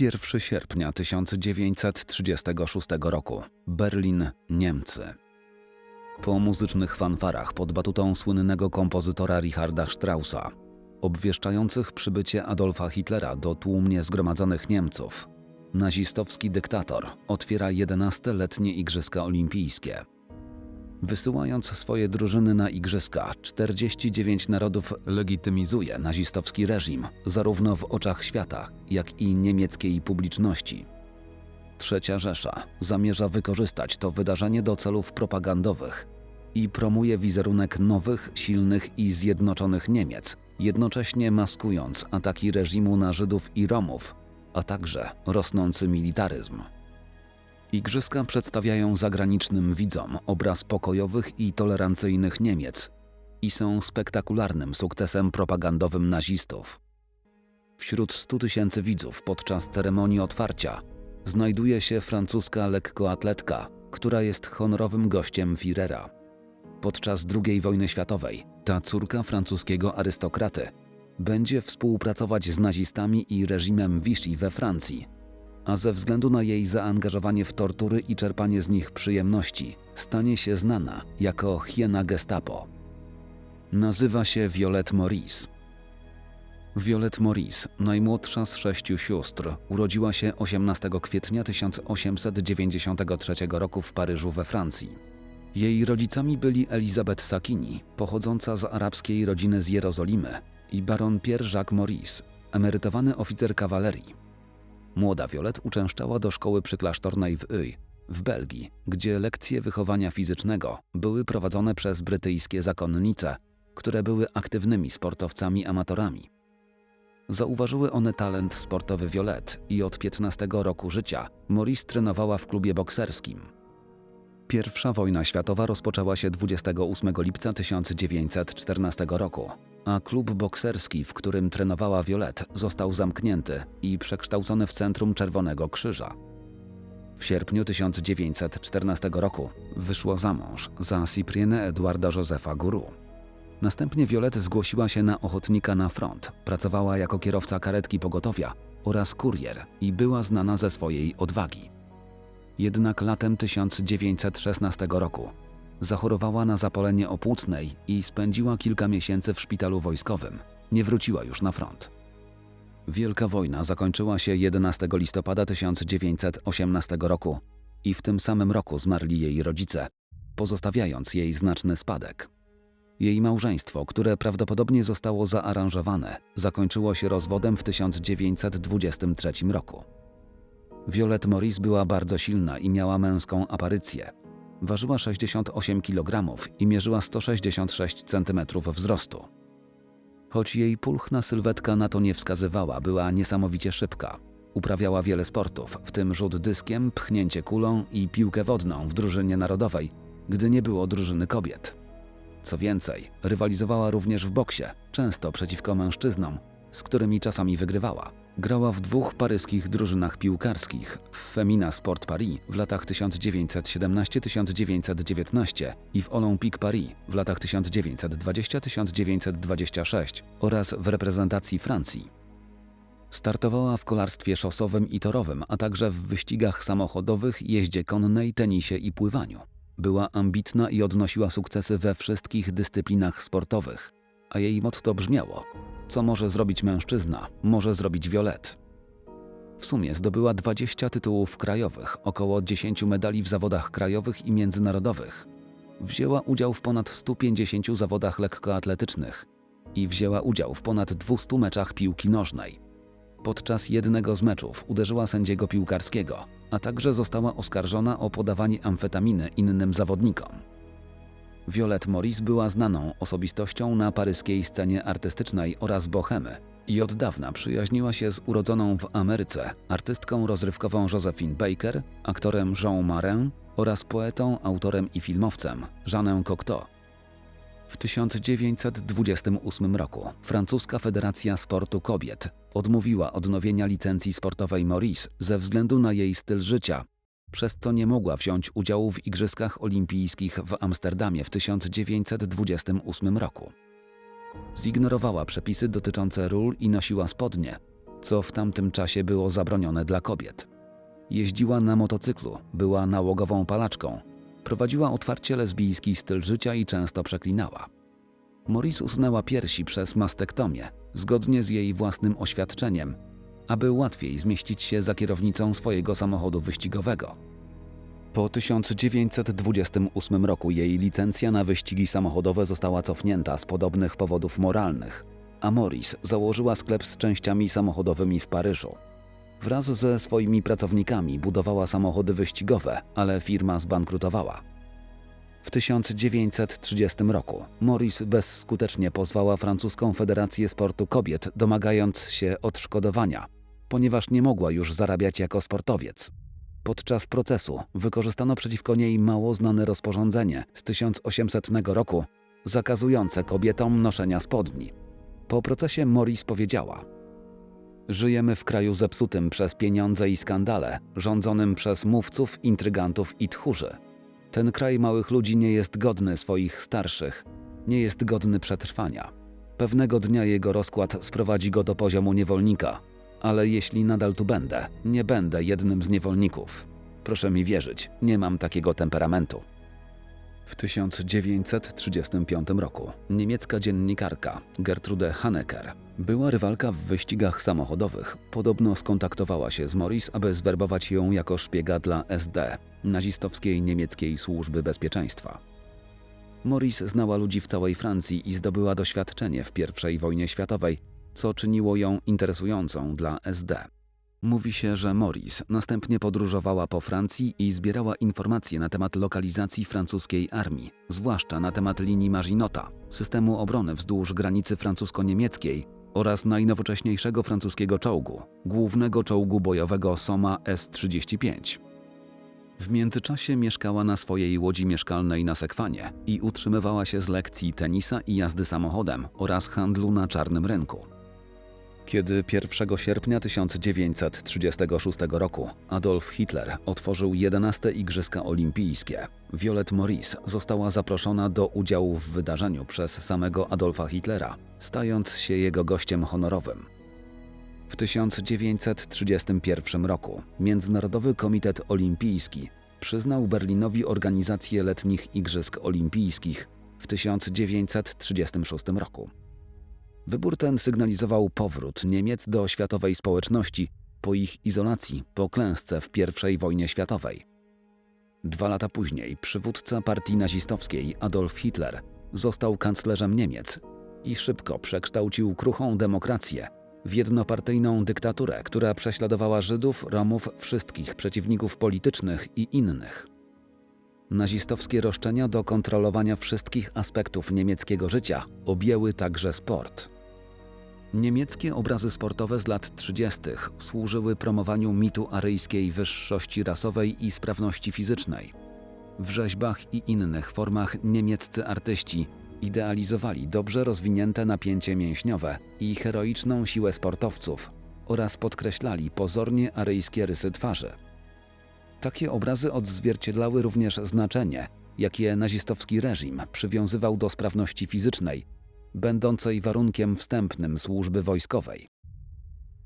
1 sierpnia 1936 roku. Berlin, Niemcy. Po muzycznych fanfarach pod batutą słynnego kompozytora Richarda Straussa, obwieszczających przybycie Adolfa Hitlera do tłumnie zgromadzonych Niemców, nazistowski dyktator otwiera 11-letnie Igrzyska Olimpijskie. Wysyłając swoje drużyny na igrzyska, 49 narodów legitymizuje nazistowski reżim, zarówno w oczach świata, jak i niemieckiej publiczności. Trzecia Rzesza zamierza wykorzystać to wydarzenie do celów propagandowych i promuje wizerunek nowych, silnych i zjednoczonych Niemiec, jednocześnie maskując ataki reżimu na Żydów i Romów, a także rosnący militaryzm. Igrzyska przedstawiają zagranicznym widzom obraz pokojowych i tolerancyjnych Niemiec i są spektakularnym sukcesem propagandowym nazistów. Wśród 100 tysięcy widzów podczas ceremonii otwarcia znajduje się francuska lekkoatletka, która jest honorowym gościem Führera. Podczas II wojny światowej ta córka francuskiego arystokraty będzie współpracować z nazistami i reżimem Vichy we Francji, a ze względu na jej zaangażowanie w tortury i czerpanie z nich przyjemności, stanie się znana jako hiena Gestapo. Nazywa się Violette Maurice. Violette Maurice, najmłodsza z sześciu sióstr, urodziła się 18 kwietnia 1893 roku w Paryżu we Francji. Jej rodzicami byli Elizabeth Sakini, pochodząca z arabskiej rodziny z Jerozolimy, i baron Pierre-Jacques Maurice, emerytowany oficer kawalerii. Młoda Violet uczęszczała do szkoły przyklasztornej w Uy, w Belgii, gdzie lekcje wychowania fizycznego były prowadzone przez brytyjskie zakonnice, które były aktywnymi sportowcami amatorami. Zauważyły one talent sportowy Violet i od 15 roku życia Maurice trenowała w klubie bokserskim. Pierwsza wojna światowa rozpoczęła się 28 lipca 1914 roku, a klub bokserski, w którym trenowała Violet, został zamknięty i przekształcony w Centrum Czerwonego Krzyża. W sierpniu 1914 roku wyszło za mąż za Cyprienne Eduarda Józefa Guru. Następnie Violet zgłosiła się na ochotnika na front, pracowała jako kierowca karetki pogotowia oraz kurier i była znana ze swojej odwagi. Jednak latem 1916 roku zachorowała na zapalenie opłucnej i spędziła kilka miesięcy w szpitalu wojskowym. Nie wróciła już na front. Wielka wojna zakończyła się 11 listopada 1918 roku i w tym samym roku zmarli jej rodzice, pozostawiając jej znaczny spadek. Jej małżeństwo, które prawdopodobnie zostało zaaranżowane, zakończyło się rozwodem w 1923 roku. Violet Morris była bardzo silna i miała męską aparycję. Ważyła 68 kg i mierzyła 166 cm wzrostu. Choć jej pulchna sylwetka na to nie wskazywała, była niesamowicie szybka. Uprawiała wiele sportów, w tym rzut dyskiem, pchnięcie kulą i piłkę wodną w drużynie narodowej, gdy nie było drużyny kobiet. Co więcej, rywalizowała również w boksie, często przeciwko mężczyznom, z którymi czasami wygrywała. Grała w dwóch paryskich drużynach piłkarskich w Femina Sport Paris w latach 1917-1919 i w Olympique Paris w latach 1920-1926 oraz w reprezentacji Francji. Startowała w kolarstwie szosowym i torowym, a także w wyścigach samochodowych, jeździe konnej, tenisie i pływaniu. Była ambitna i odnosiła sukcesy we wszystkich dyscyplinach sportowych, a jej motto brzmiało: Co może zrobić mężczyzna, może zrobić Violet. W sumie zdobyła 20 tytułów krajowych, około 10 medali w zawodach krajowych i międzynarodowych. Wzięła udział w ponad 150 zawodach lekkoatletycznych i wzięła udział w ponad 200 meczach piłki nożnej. Podczas jednego z meczów uderzyła sędziego piłkarskiego, a także została oskarżona o podawanie amfetaminy innym zawodnikom. Violet Morris była znaną osobistością na paryskiej scenie artystycznej oraz bohemy i od dawna przyjaźniła się z urodzoną w Ameryce artystką rozrywkową Josephine Baker, aktorem Jean Marin oraz poetą, autorem i filmowcem Jeanem Cocteau. W 1928 roku francuska Federacja Sportu Kobiet odmówiła odnowienia licencji sportowej Maurice ze względu na jej styl życia, przez co nie mogła wziąć udziału w Igrzyskach Olimpijskich w Amsterdamie w 1928 roku. Zignorowała przepisy dotyczące ról i nosiła spodnie, co w tamtym czasie było zabronione dla kobiet. Jeździła na motocyklu, była nałogową palaczką, prowadziła otwarcie lesbijski styl życia i często przeklinała. Morris usunęła piersi przez mastektomię, zgodnie z jej własnym oświadczeniem, aby łatwiej zmieścić się za kierownicą swojego samochodu wyścigowego. Po 1928 roku jej licencja na wyścigi samochodowe została cofnięta z podobnych powodów moralnych, a Morris założyła sklep z częściami samochodowymi w Paryżu. Wraz ze swoimi pracownikami budowała samochody wyścigowe, ale firma zbankrutowała. W 1930 roku Morris bezskutecznie pozwała francuską Federację Sportu Kobiet, domagając się odszkodowania, ponieważ nie mogła już zarabiać jako sportowiec. Podczas procesu wykorzystano przeciwko niej mało znane rozporządzenie z 1800 roku zakazujące kobietom noszenia spodni. Po procesie Morris powiedziała: Żyjemy w kraju zepsutym przez pieniądze i skandale, rządzonym przez mówców, intrygantów i tchórzy. Ten kraj małych ludzi nie jest godny swoich starszych, nie jest godny przetrwania. Pewnego dnia jego rozkład sprowadzi go do poziomu niewolnika, ale jeśli nadal tu będę, nie będę jednym z niewolników. Proszę mi wierzyć, nie mam takiego temperamentu. W 1935 roku niemiecka dziennikarka Gertrude Hanecker była rywalka w wyścigach samochodowych. Podobno skontaktowała się z Morris, aby zwerbować ją jako szpiega dla SD, nazistowskiej niemieckiej służby bezpieczeństwa. Morris znała ludzi w całej Francji i zdobyła doświadczenie w I wojnie światowej, co czyniło ją interesującą dla SD. Mówi się, że Morris następnie podróżowała po Francji i zbierała informacje na temat lokalizacji francuskiej armii, zwłaszcza na temat linii Maginota, systemu obrony wzdłuż granicy francusko-niemieckiej oraz najnowocześniejszego francuskiego czołgu, głównego czołgu bojowego Soma S-35. W międzyczasie mieszkała na swojej łodzi mieszkalnej na Sekwanie i utrzymywała się z lekcji tenisa i jazdy samochodem oraz handlu na czarnym rynku. Kiedy 1 sierpnia 1936 roku Adolf Hitler otworzył 11 Igrzyska Olimpijskie, Violet Morris została zaproszona do udziału w wydarzeniu przez samego Adolfa Hitlera, stając się jego gościem honorowym. W 1931 roku Międzynarodowy Komitet Olimpijski przyznał Berlinowi organizację letnich Igrzysk Olimpijskich w 1936 roku. Wybór ten sygnalizował powrót Niemiec do światowej społeczności po ich izolacji po klęsce w I wojnie światowej. Dwa lata później przywódca partii nazistowskiej Adolf Hitler został kanclerzem Niemiec i szybko przekształcił kruchą demokrację w jednopartyjną dyktaturę, która prześladowała Żydów, Romów, wszystkich przeciwników politycznych i innych. Nazistowskie roszczenia do kontrolowania wszystkich aspektów niemieckiego życia objęły także sport. Niemieckie obrazy sportowe z lat 30. służyły promowaniu mitu aryjskiej wyższości rasowej i sprawności fizycznej. W rzeźbach i innych formach niemieccy artyści idealizowali dobrze rozwinięte napięcie mięśniowe i heroiczną siłę sportowców oraz podkreślali pozornie aryjskie rysy twarzy. Takie obrazy odzwierciedlały również znaczenie, jakie nazistowski reżim przywiązywał do sprawności fizycznej, będącej warunkiem wstępnym służby wojskowej.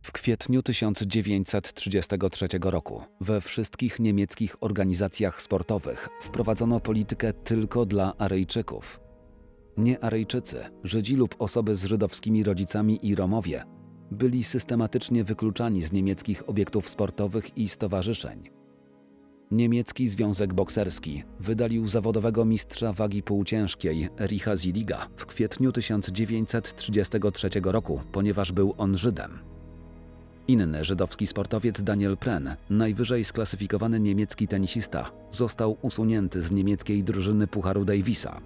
W kwietniu 1933 roku we wszystkich niemieckich organizacjach sportowych wprowadzono politykę tylko dla Aryjczyków. Nie Aryjczycy, Żydzi lub osoby z żydowskimi rodzicami i Romowie byli systematycznie wykluczani z niemieckich obiektów sportowych i stowarzyszeń. Niemiecki Związek Bokserski wydalił zawodowego mistrza wagi półciężkiej Richa Ziliga w kwietniu 1933 roku, ponieważ był on Żydem. Inny żydowski sportowiec Daniel Pren, najwyżej sklasyfikowany niemiecki tenisista, został usunięty z niemieckiej drużyny Pucharu Davisa.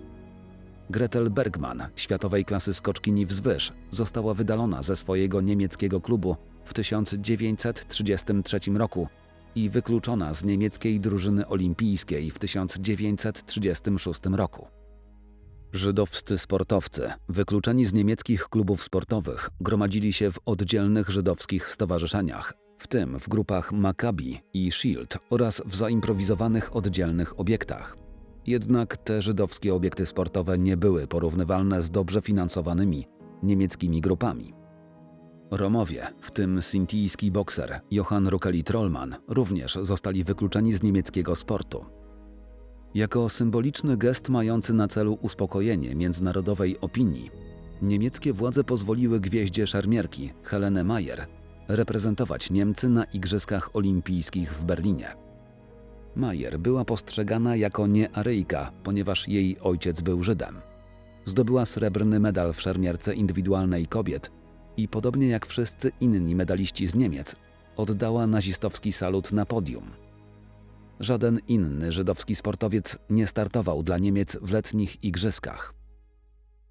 Gretel Bergman, światowej klasy skoczkini wzwyż, została wydalona ze swojego niemieckiego klubu w 1933 roku i wykluczona z niemieckiej drużyny olimpijskiej w 1936 roku. Żydowscy sportowcy, wykluczeni z niemieckich klubów sportowych, gromadzili się w oddzielnych żydowskich stowarzyszeniach, w tym w grupach Maccabi i Shield oraz w zaimprowizowanych oddzielnych obiektach. Jednak te żydowskie obiekty sportowe nie były porównywalne z dobrze finansowanymi niemieckimi grupami. Romowie, w tym sintijski bokser Johann Rukeli Trollmann, również zostali wykluczeni z niemieckiego sportu. Jako symboliczny gest mający na celu uspokojenie międzynarodowej opinii, niemieckie władze pozwoliły gwieździe szermierki Helene Mayer reprezentować Niemcy na Igrzyskach Olimpijskich w Berlinie. Mayer była postrzegana jako niearyjka, ponieważ jej ojciec był Żydem. Zdobyła srebrny medal w szermierce indywidualnej kobiet i podobnie jak wszyscy inni medaliści z Niemiec, oddała nazistowski salut na podium. Żaden inny żydowski sportowiec nie startował dla Niemiec w letnich igrzyskach.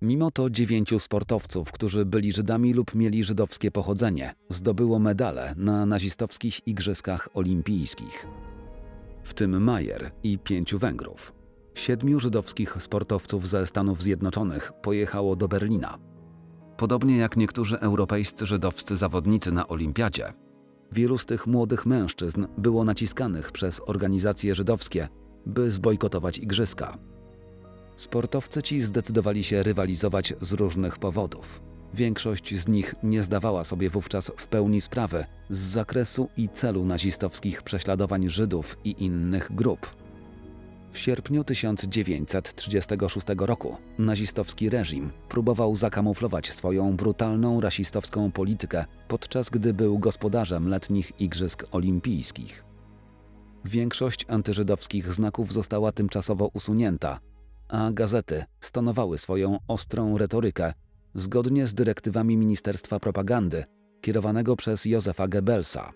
Mimo to dziewięciu sportowców, którzy byli Żydami lub mieli żydowskie pochodzenie, zdobyło medale na nazistowskich igrzyskach olimpijskich. W tym Majer i pięciu Węgrów. Siedmiu żydowskich sportowców ze Stanów Zjednoczonych pojechało do Berlina. Podobnie jak niektórzy europejscy żydowscy zawodnicy na olimpiadzie, wielu z tych młodych mężczyzn było naciskanych przez organizacje żydowskie, by zbojkotować igrzyska. Sportowcy ci zdecydowali się rywalizować z różnych powodów. Większość z nich nie zdawała sobie wówczas w pełni sprawy z zakresu i celu nazistowskich prześladowań Żydów i innych grup. W sierpniu 1936 roku nazistowski reżim próbował zakamuflować swoją brutalną rasistowską politykę, podczas gdy był gospodarzem letnich Igrzysk Olimpijskich. Większość antyżydowskich znaków została tymczasowo usunięta, a gazety stonowały swoją ostrą retorykę zgodnie z dyrektywami Ministerstwa Propagandy kierowanego przez Józefa Goebbelsa.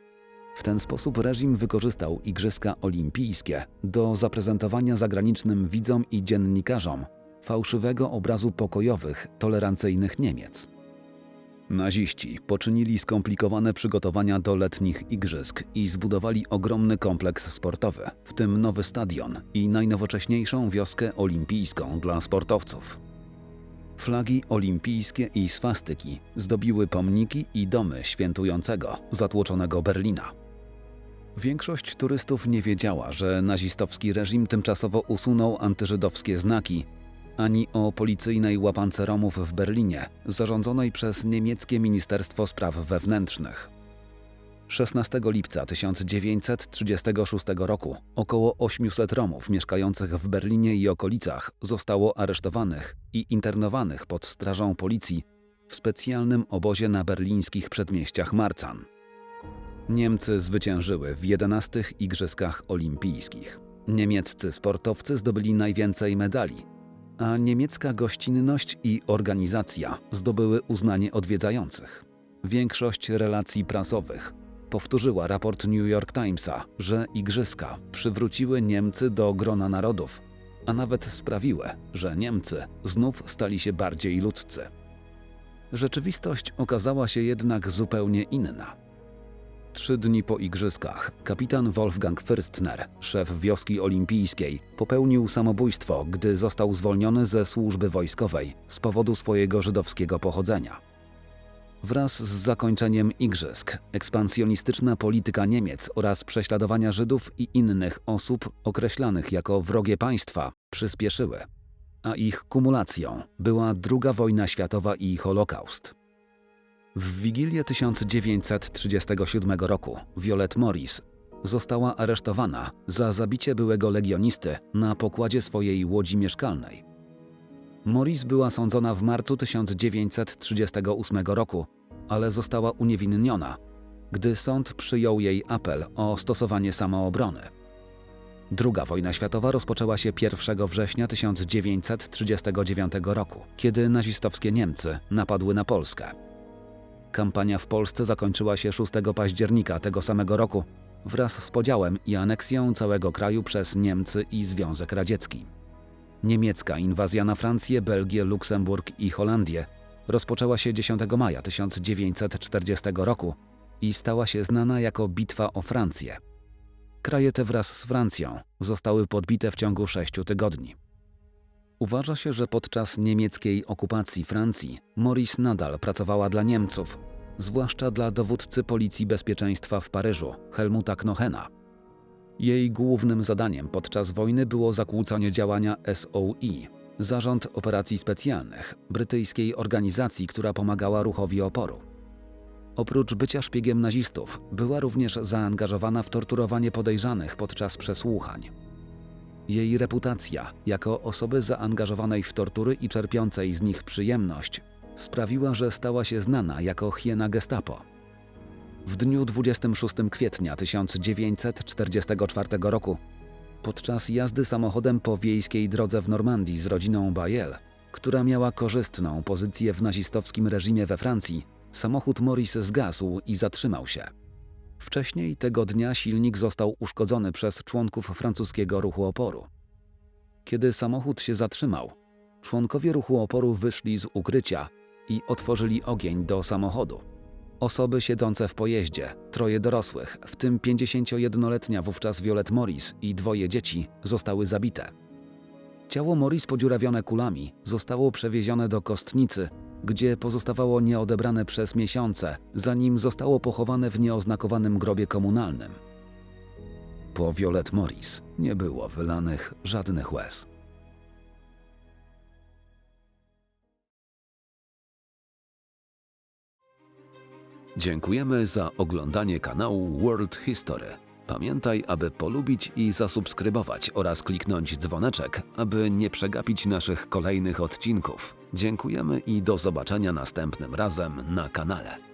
W ten sposób reżim wykorzystał Igrzyska Olimpijskie do zaprezentowania zagranicznym widzom i dziennikarzom fałszywego obrazu pokojowych, tolerancyjnych Niemiec. Naziści poczynili skomplikowane przygotowania do letnich igrzysk i zbudowali ogromny kompleks sportowy, w tym nowy stadion i najnowocześniejszą wioskę olimpijską dla sportowców. Flagi olimpijskie i swastyki zdobiły pomniki i domy świętującego zatłoczonego Berlina. Większość turystów nie wiedziała, że nazistowski reżim tymczasowo usunął antyżydowskie znaki, ani o policyjnej łapance Romów w Berlinie, zarządzonej przez niemieckie Ministerstwo Spraw Wewnętrznych. 16 lipca 1936 roku około 800 Romów mieszkających w Berlinie i okolicach zostało aresztowanych i internowanych pod strażą policji w specjalnym obozie na berlińskich przedmieściach Marcan. Niemcy zwyciężyły w 11 Igrzyskach Olimpijskich. Niemieccy sportowcy zdobyli najwięcej medali, a niemiecka gościnność i organizacja zdobyły uznanie odwiedzających. Większość relacji prasowych powtórzyła raport New York Timesa, że igrzyska przywróciły Niemcy do grona narodów, a nawet sprawiły, że Niemcy znów stali się bardziej ludzcy. Rzeczywistość okazała się jednak zupełnie inna. Trzy dni po igrzyskach kapitan Wolfgang Fürstner, szef wioski olimpijskiej, popełnił samobójstwo, gdy został zwolniony ze służby wojskowej z powodu swojego żydowskiego pochodzenia. Wraz z zakończeniem igrzysk, ekspansjonistyczna polityka Niemiec oraz prześladowania Żydów i innych osób określanych jako wrogie państwa przyspieszyły, a ich kumulacją była II wojna światowa i Holokaust. W Wigilię 1937 roku Violet Morris została aresztowana za zabicie byłego legionisty na pokładzie swojej łodzi mieszkalnej. Morris była sądzona w marcu 1938 roku, ale została uniewinniona, gdy sąd przyjął jej apel o stosowanie samoobrony. Druga wojna światowa rozpoczęła się 1 września 1939 roku, kiedy nazistowskie Niemcy napadły na Polskę. Kampania w Polsce zakończyła się 6 października tego samego roku wraz z podziałem i aneksją całego kraju przez Niemcy i Związek Radziecki. Niemiecka inwazja na Francję, Belgię, Luksemburg i Holandię rozpoczęła się 10 maja 1940 roku i stała się znana jako Bitwa o Francję. Kraje te wraz z Francją zostały podbite w ciągu sześciu tygodni. Uważa się, że podczas niemieckiej okupacji Francji Morris nadal pracowała dla Niemców, zwłaszcza dla dowódcy Policji Bezpieczeństwa w Paryżu, Helmuta Knochena. Jej głównym zadaniem podczas wojny było zakłócanie działania SOI, Zarząd Operacji Specjalnych, brytyjskiej organizacji, która pomagała ruchowi oporu. Oprócz bycia szpiegiem nazistów, była również zaangażowana w torturowanie podejrzanych podczas przesłuchań. Jej reputacja jako osoby zaangażowanej w tortury i czerpiącej z nich przyjemność sprawiła, że stała się znana jako hiena Gestapo. W dniu 26 kwietnia 1944 roku, podczas jazdy samochodem po wiejskiej drodze w Normandii z rodziną Bayel, która miała korzystną pozycję w nazistowskim reżimie we Francji, samochód Morris zgasł i zatrzymał się. Wcześniej tego dnia silnik został uszkodzony przez członków francuskiego ruchu oporu. Kiedy samochód się zatrzymał, członkowie ruchu oporu wyszli z ukrycia i otworzyli ogień do samochodu. Osoby siedzące w pojeździe, troje dorosłych, w tym 51-letnia wówczas Violet Morris i dwoje dzieci, zostały zabite. Ciało Morris podziurawione kulami zostało przewiezione do kostnicy, gdzie pozostawało nieodebrane przez miesiące, zanim zostało pochowane w nieoznakowanym grobie komunalnym. Po Violet Morris nie było wylanych żadnych łez. Dziękujemy za oglądanie kanału World History. Pamiętaj, aby polubić i zasubskrybować oraz kliknąć dzwoneczek, aby nie przegapić naszych kolejnych odcinków. Dziękujemy i do zobaczenia następnym razem na kanale.